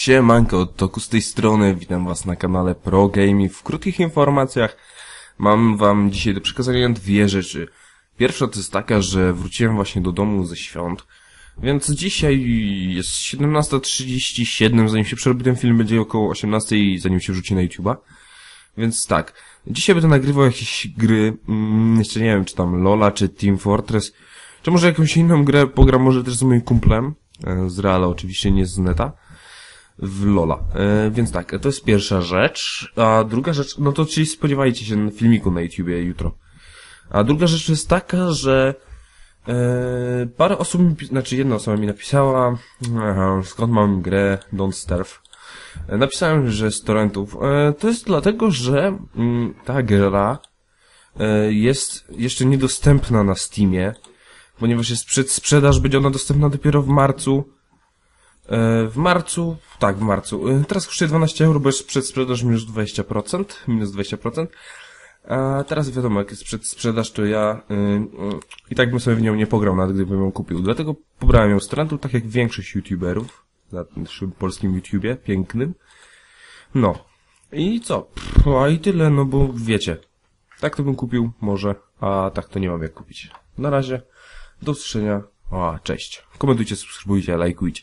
Siemanko, Toku z tej strony, witam was na kanale Pro Gaming. W krótkich informacjach mam wam dzisiaj do przekazania dwie rzeczy. Pierwsza to jest taka, że wróciłem właśnie do domu ze świąt, więc dzisiaj jest 17.37, zanim się przerobi ten film będzie około 18.00 zanim się wrzuci na YouTube'a. Więc tak, dzisiaj będę nagrywał jakieś gry, mm, jeszcze nie wiem czy tam Lola, czy Team Fortress, czy może jakąś inną grę pogram może też z moim kumplem, e, z Reala oczywiście, nie z Neta w Lola. E, więc tak, to jest pierwsza rzecz. A druga rzecz, no to czyli spodziewajcie się na filmiku na YouTubie jutro. A druga rzecz jest taka, że e, parę osób, mi, znaczy jedna osoba mi napisała, aha, skąd mam grę Don't Starve. E, napisałem, że z torrentów. E, to jest dlatego, że mm, ta gra e, jest jeszcze niedostępna na Steamie, ponieważ jest przedsprzedaż, będzie ona dostępna dopiero w marcu. E, W marcu, tak, w marcu. E, Teraz kosztuje 12 euro, bo jest przedsprzedaż minus 20%, minus 20%. A teraz wiadomo, jak jest przedsprzedaż, to ja y, y, i tak bym sobie w nią nie pograł, nawet gdybym ją kupił. Dlatego pobrałem ją z torrentu, tak jak większość youtuberów na naszym polskim YouTubie, pięknym. No. I co? Pff, a i tyle, no bo wiecie. Tak to bym kupił, może, a tak to nie mam jak kupić. Na razie, do usłyszenia, a cześć. Komentujcie, subskrybujcie, lajkujcie.